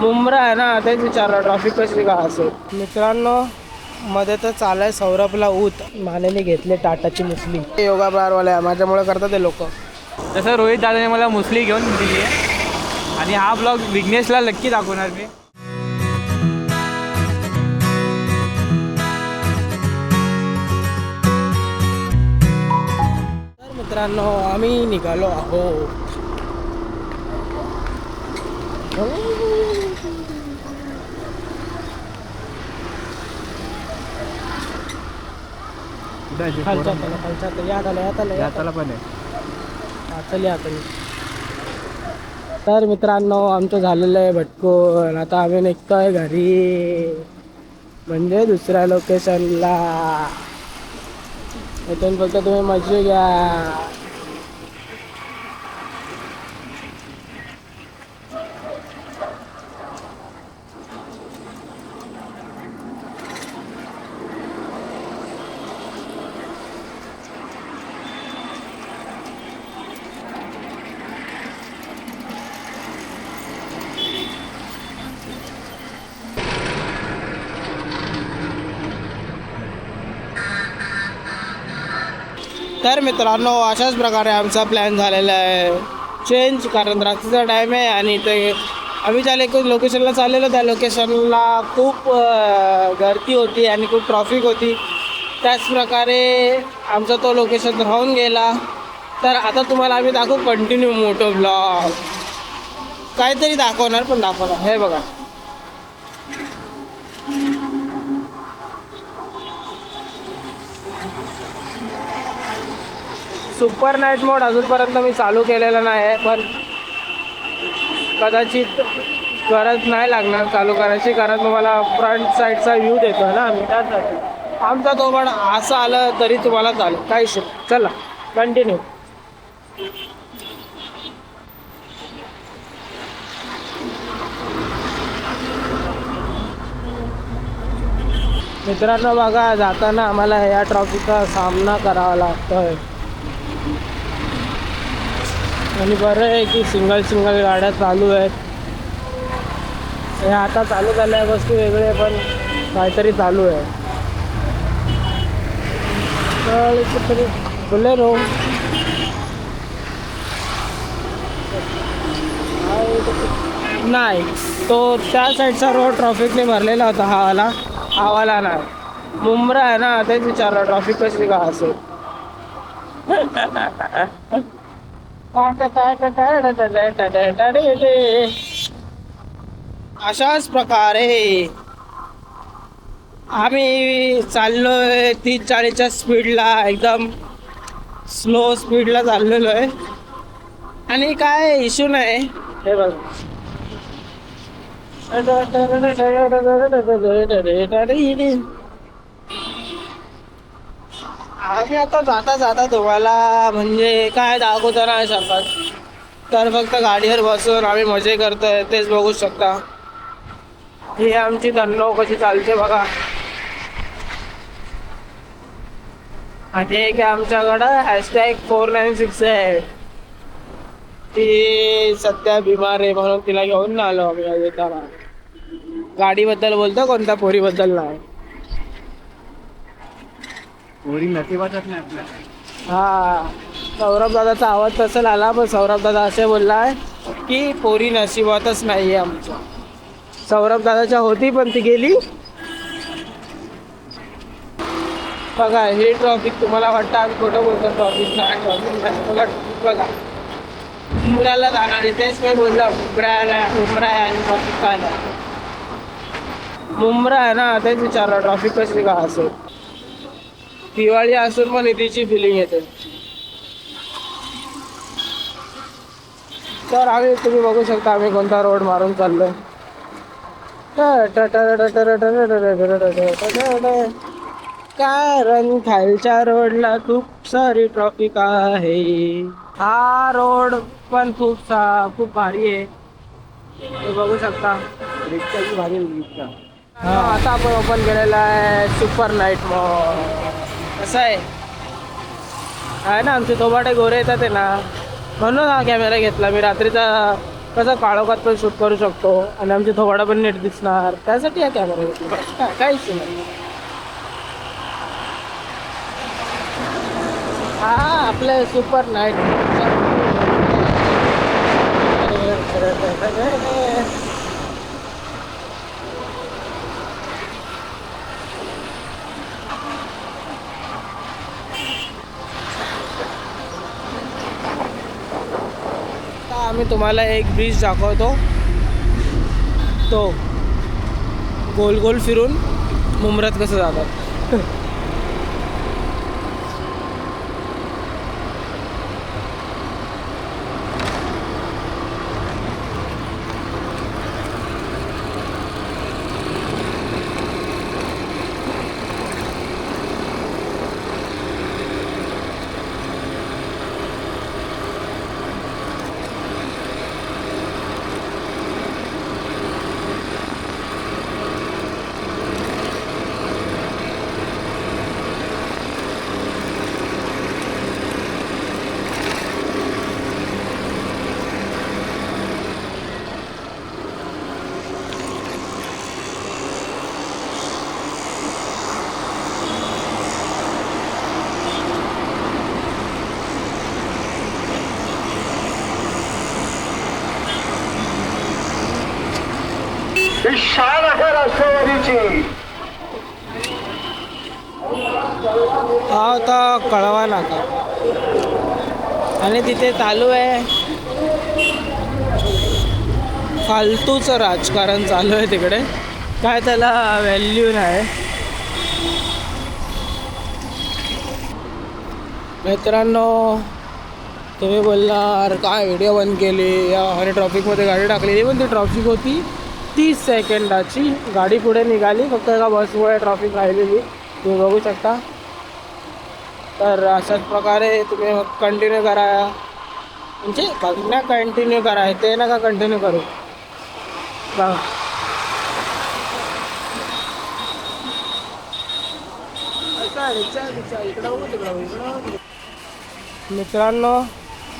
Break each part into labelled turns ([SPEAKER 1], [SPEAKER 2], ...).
[SPEAKER 1] मुंब्रा आहे ना तेच विचारलं ट्रॉफिक कशी का असेल मित्रांनो मध्ये तर चालाय सौरभला ऊत. मानेने घेतले टाटाची मुसली. योगा बारवाले माझ्यामुळे करतात ते लोक.
[SPEAKER 2] तसं रोहित दादाने मला मुसली घेऊन दिली आहे. आणि हा ब्लॉग विघ्नेशला नक्की दाखवणार मी.
[SPEAKER 1] तर मित्रांनो आम्ही निघालो आहोत. खालच्या हाताला, खालच्या हाताला, या हाताला, या हाताला, या हाताला.
[SPEAKER 2] पण आहे.
[SPEAKER 1] हा, चल या हाताने. तर मित्रांनो आमचं झालेलं आहे भटकून. आता आम्ही निघतोय घरी. म्हणजे दुसऱ्या लोकेशनला इथून फक्त तुम्ही मजा घ्या. तर मित्रांनो अशाच प्रकारे आमचा प्लॅन झालेला आहे. चेंज कारण रात्रीचा टाईम आहे आणि ते आम्ही ज्या लेक लोकेशनला चाललेलो त्या लोकेशनला खूप गर्दी होती आणि खूप ट्रॉफिक होती. त्याचप्रकारे आमचा तो लोकेशन राहून गेला. तर आता तुम्हाला आम्ही दाखवू कंटिन्यू मोठं ब्लॉग काहीतरी दाखवणार पण दाखवणार. हे बघा. सुपर नाईट मोड अजूनपर्यंत मी चालू केलेला नाही आहे पण कदाचित गरज नाही लागणार चालू करायची कारण तुम्हाला फ्रंट साईडचा व्ह्यू देतो ना आम्ही. त्यासाठी. आमचा तो पण असं आलं तरी तुम्हाला चालेल काही शिक चला कंटिन्यू मित्रांनो बघा जाताना आम्हाला या ट्रॉफिकचा सामना करावा लागतोय. आणि बरं आहे की सिंगल सिंगल गाड्या चालू आहेत. हे आता चालू झाल्या वस्तू वेगळे पण काहीतरी चालू आहे. तर कुठतरी बोलेरो नाही तो त्या साईडचा रोड ट्रॉफिकने भरलेला होता हा वाला. हा वाला नाही. मुंब्रा आहे ना तेच विचारलं ट्रॉफिक कशी का असेल? अशाच प्रकारे आम्ही चाललोय तीस चाळीसच्या स्पीडला एकदम स्लो स्पीडला चाललेलो आहे आणि काय इश्यू नाही हे बघा आम्ही आता जाता जाता तुम्हाला म्हणजे काय दाखवतो नाही शकत तर फक्त गाडीवर बसून आम्ही मजे करतोय तेच बघू शकता. ही आमची धन्नो कशी चालते बघा. आणि एक आमच्याकडं हॅशटॅग फोर नाईन सिक्स आहे. ती सध्या बिमार आहे म्हणून तिला घेऊन आलो आम्ही येताना गाडीबद्दल बोलतो कोणत्या पोरीबद्दल नाही.
[SPEAKER 2] पोरी वाटत नाही आपल्या
[SPEAKER 1] हा सौरभ दादाचा आवाज तसं आला पण सौरभ दादा असे बोललाय की पोरी नशिबातच नाही आहे आमच्या सौरभ दादाच्या होती पण ती गेली. बघा हे ट्रॉफिक तुम्हाला वाटतं आम्ही खोटं बोलतो? ट्रॉफिक नाही ट्रॉफिक नाही. बघा traffic बघा जाणार आहे तेच मी बोललो मुंब्र्याला मुंब्रा आहे आणि ट्रॉफिक काय नाही. मुंब्रा आहे ना तेच विचारलं ट्रॉफिक कशी का असेल? दिवाळी असून पण इथेची फिलिंग येते. तर आम्ही तुम्ही बघू शकता आम्ही कोणता रोड मारून चाललोय. कारण खालच्या रोडला खूप सारी ट्रॉफिक आहे. हा रोड पण खूप सा खूप भारी आहे. तुम्ही बघू शकता.
[SPEAKER 2] रिक्षाची भारी रिक्षा
[SPEAKER 1] आता आपण ओपन केलेला आहे सुपर नाईट मॉल कसं आहे. आहे ना आमचे तोबाटे गोरे येतात आहे ना. म्हणून हा कॅमेरा घेतला. मी रात्रीचा कसं काळोखात पण शूट करू शकतो. आणि आमची थोबाडा पण नीट दिसणार. त्यासाठी हा कॅमेरा घेतला. काय काहीच नाही. हा आपलं सुपर नाईट मी तुम्हाला एक ब्रिज दाखवतो. तो गोल गोल फिरून मुमरत कसं जातात.
[SPEAKER 3] ही शान आहे राष्ट्रवादीची.
[SPEAKER 1] हा आता कळवा नाका आणि तिथे चालू आहे. फालतूचं राजकारण चालू आहे तिकडे. काय त्याला व्हॅल्यू नाही. मित्रांनो तुम्ही बोलणार काय व्हिडिओ बंद केली? या आणि ट्रॉफिकमध्ये गाडी टाकली पण ती ट्रॉफिक होती. तीस सेकंदाची गाडी पुढे निघाली. फक्त एका बसमुळे ट्रॉफिक राहिलेली. तुम्ही बघू शकता. तर अशाच प्रकारे तुम्ही कंटिन्यू करा. म्हणजे बघण्या कंटिन्यू करा. ते नका कंटिन्यू करू. बघा. मित्रांनो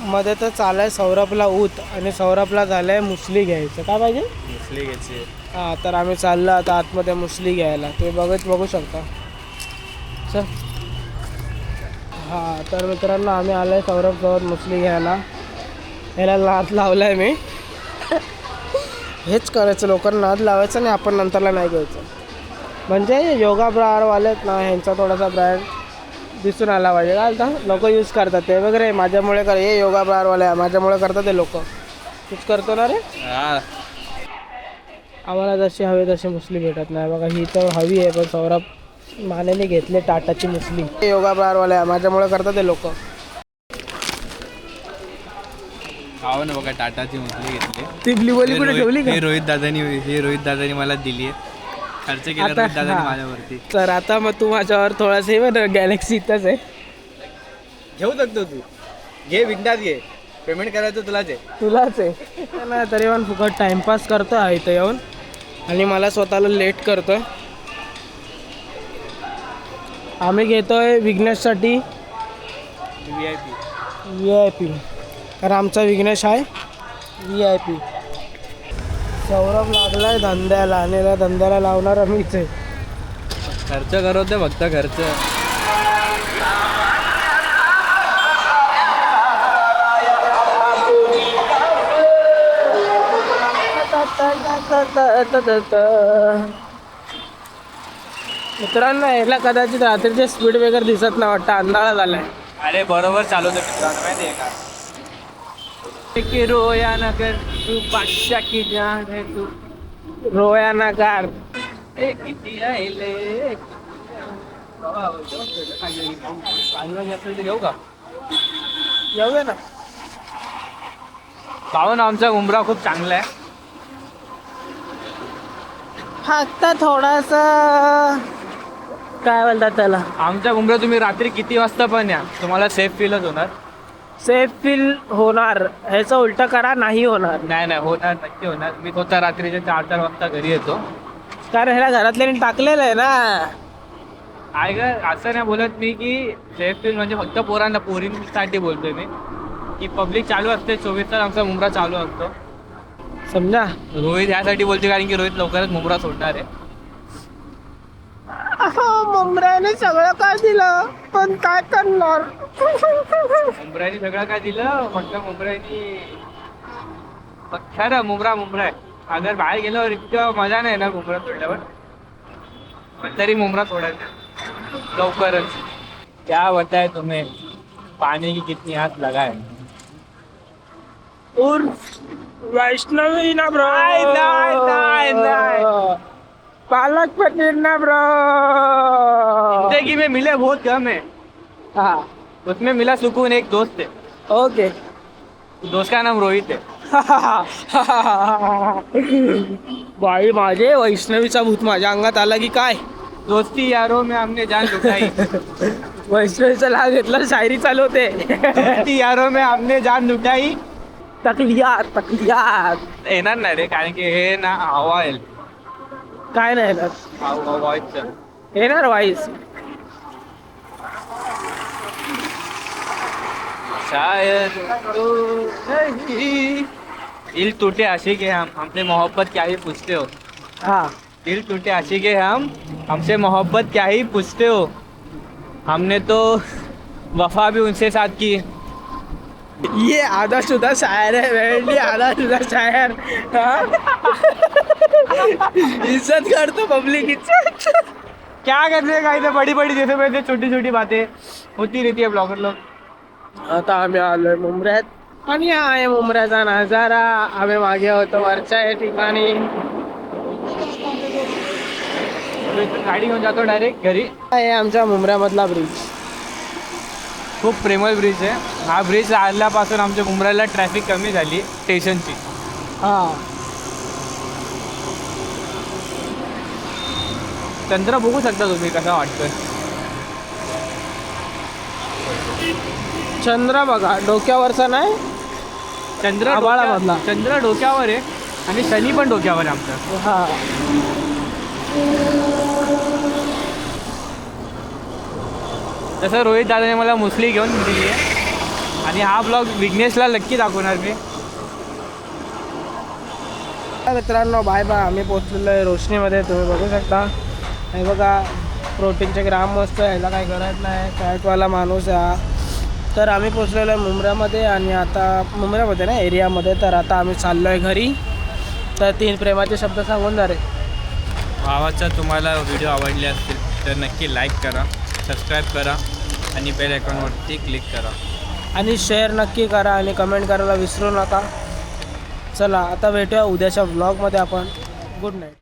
[SPEAKER 1] मध्ये तर चालाय सौरभला ऊत आणि सौरभला झालंय मुसली घ्यायचं. काय पाहिजे?
[SPEAKER 2] मुसली घ्यायची.
[SPEAKER 1] हां तर आम्ही चाललो आता आतमध्ये मुसली घ्यायला. तुम्ही बघत बघू शकता. चल. हां तर मित्रांनो आम्ही आलो आहे सौरभसोबत मुसली घ्यायला. याला नाद लावला आहे मी. हेच करायचं लोकांना नाद लावायचं आणि आपण नंतरला नाही घ्यायचं. म्हणजे योगा ब्रारवाले आहेत ना ह्यांचा थोडासा ब्रँड दिसून आला पाहिजे. काय आता लोक यूज करतात ते वगैरे. माझ्यामुळे कर हे योगा ब्रारवाले माझ्यामुळे करतात ते लोक. यूज करतो ना रे?
[SPEAKER 2] हा.
[SPEAKER 1] आम्हाला जशी हवी तशी मुसली भेटत नाही. बघा ही तर हवी आहे पण सौरभ मानेने घेतले टाटाची मुसली योगा ब्रारवाले आहे, माझ्यामुळे करतात ते लोक.
[SPEAKER 2] खाव ना बघा टाटाची मुसली घेतली.
[SPEAKER 1] ती ब्लिवली कुठे ठेवली
[SPEAKER 2] हे
[SPEAKER 1] का
[SPEAKER 2] रोहित दादानी हे रोहित दादानी मला दिली आहे. खर्च केला रोहित दादानी. माझ्यावरती.
[SPEAKER 1] तर आता मग तू माझ्यावर थोडासा हे बघ गॅलेक्सी इथंच आहे.
[SPEAKER 2] घेऊ शकतो तू. घे विंडात घे. पेमेंट करायचं तुलाच आहे.
[SPEAKER 1] तुलाच आहे. ना तरी पण फुकट टाइमपास करतो आहे इथं येऊन. आणि मला स्वतःला लेट करतोय. आम्ही घेतोय विघ्नेशसाठी
[SPEAKER 2] V I P
[SPEAKER 1] V I P कारण आमचा विघ्नेश आहे. व्ही आय पी सौरभ लागलाय धंद्याला आणि धंद्याला लावणार मीच आहे.
[SPEAKER 2] खर्च करवते फक्त खर्च.
[SPEAKER 1] मित्रांनो याला कदाचित रात्रीचे स्पीड ब्रेकर दिसत नाही वाटतं. अंधाळा झालाय.
[SPEAKER 2] अरे बरोबर चालवतो मित्रांनो माहिती आहे का की रोया नगर तू बादशाह की जान है तू.
[SPEAKER 1] रोया ना कार
[SPEAKER 2] ए किती राहिले? घेऊ का
[SPEAKER 1] येऊया ना
[SPEAKER 2] पाहून आमचा उमरा खूप चांगला आहे.
[SPEAKER 1] फक्त थोडासा काय बोलतात त्याला?
[SPEAKER 2] आमच्या उमरा तुम्ही रात्री किती वाजता पण या. तुम्हाला सेफ फीलच होणार.
[SPEAKER 1] सेफ फील होणार. ह्याचं उलट करा नाही होणार.
[SPEAKER 2] नाही नाही होणार नक्की होणार. मी स्वतः रात्रीच्या चार चार वाजता घरी येतो.
[SPEAKER 1] कारण ह्याला घरातल्यानी टाकलेलं आहे ना.
[SPEAKER 2] आहे का असं नाही बोलत मी की सेफ फील म्हणजे फक्त पोरांना पोरींसाठी बोलतोय मी. की पब्लिक चालू असते चोवीस तास आमचा उमरा चालू असतो.
[SPEAKER 1] समजा.
[SPEAKER 2] रोहित यासाठी बोलते कारण की रोहित लवकरच मुंबरा सोडणार आहे.
[SPEAKER 1] मुंबऱ्याने सगळं काय दिलं पण काय करणार?
[SPEAKER 2] मुंबऱ्याने सगळं काय दिलं? म्हटलं मुंबऱ्यानी खरं मुंबरा मुंबरा अगर बाहेर गेल्यावर इतकं मजा नाही ना मुंबरा सोडल्यावर. पण तरी मुंबरा सोडायचं. लवकरच. क्या बताए तुम्हें? पानी की कितनी हाथ लगाए?
[SPEAKER 1] उर्फ. वैष्णवी ना ब्रो.
[SPEAKER 2] नाही, नाही, नाही, नाही.
[SPEAKER 1] पालक पनीर ना ब्रो.
[SPEAKER 2] जिंदगी में मिले बहुत कम है।
[SPEAKER 1] हा.
[SPEAKER 2] उसमें मिला सुकून एक दोस्त है।
[SPEAKER 1] ओके.
[SPEAKER 2] दोस्त का नाम रोहित है।
[SPEAKER 1] बाई माझे वैष्णवीचा भूत माझ्या अंगात आला की काय?
[SPEAKER 2] दोस्ती यारों में हमने जान लुटाई।
[SPEAKER 1] वैष्णवीचा लाग घेतला शायरी चालू होते.
[SPEAKER 2] दोस्ती यारों में हमने जान लुटाई।
[SPEAKER 1] तकलियात तकलियात।
[SPEAKER 2] येणार नाही रे कारण की हे ना हवा आहे.
[SPEAKER 1] काय नाही येणार.
[SPEAKER 2] हवा-
[SPEAKER 1] येणार वाईस
[SPEAKER 2] शायद तो नहीं. दिल टूटे आशिक है हम हमसे मोहब्बत क्या ही पूछते हो?
[SPEAKER 1] हा।
[SPEAKER 2] दिल टूटे आशिक है हम हमसे मोहब्बत क्या ही पूछते हो? हमने तो वफा भी उनसे साथ की।
[SPEAKER 1] ये आधा शुदा शायर है वेळली आधा शुदा शायर। हा? इज्जत करतो पब्लिक इज्जत।
[SPEAKER 2] क्या करते काय ते बड़ी बड़ी जैसे वैसे छोटी छोटी बातें होती रहती है ब्लॉगर लोग।
[SPEAKER 1] आता आम्ही आलोय मुंबऱ्यात आणि हा आहे मुंबऱ्याचा नजारा। आम्ही मागे होतो वरच्या या ठिकाणी
[SPEAKER 2] गाडी घेऊन जातो डायरेक्ट घरी।
[SPEAKER 1] हा आहे आमच्या मुंबऱ्यामधला ब्रिज
[SPEAKER 2] खूप प्रेमळ ब्रिज आहे हा ब्रिज आल्यापासून आमच्या मुंबईला ट्रॅफिक कमी झाली स्टेशनची
[SPEAKER 1] हा.
[SPEAKER 2] चंद्र बघू शकता तुम्ही कसा वाटतोय.
[SPEAKER 1] चंद्र बघा डोक्यावरचा नाही?
[SPEAKER 2] चंद्र
[SPEAKER 1] आभाळामधला.
[SPEAKER 2] डोक्या- चंद्र डोक्यावर आहे आणि शनी पण डोक्यावर आहे आमचं.
[SPEAKER 1] हा.
[SPEAKER 2] तसं रोहित दादाने मला मुसली घेऊन दिली आहे. आणि हा ब्लॉग विघ्नेशला नक्की दाखवणार मी.
[SPEAKER 1] मित्रांनो बाय बाय आम्ही पोचलेलो आहे रोशनीमध्ये तुम्ही बघू शकता. हे बघा प्रोटीनचे ग्राम मस्त ह्याला काही गरज नाही. फॅटवाला माणूस आहे हा. तर आम्ही पोचलेलो आहे मुंबऱ्यामध्ये आणि आता मुंबऱ्यामध्ये ना एरियामध्ये. तर आता आम्ही चाललो आहे घरी. तर तीन प्रेमाचे शब्द सांगून जा रे.
[SPEAKER 2] भावाचा तुम्हाला व्हिडिओ आवडले असतील तर नक्की लाईक करा सबस्क्राईब करा आणि बेल आयकॉनवरती क्लिक करा.
[SPEAKER 1] आणि शेअर नक्की करा आणि कमेंट करायला विसरू नका. चला आता भेटूया उद्याच्या ब्लॉगमध्ये आपण. Good night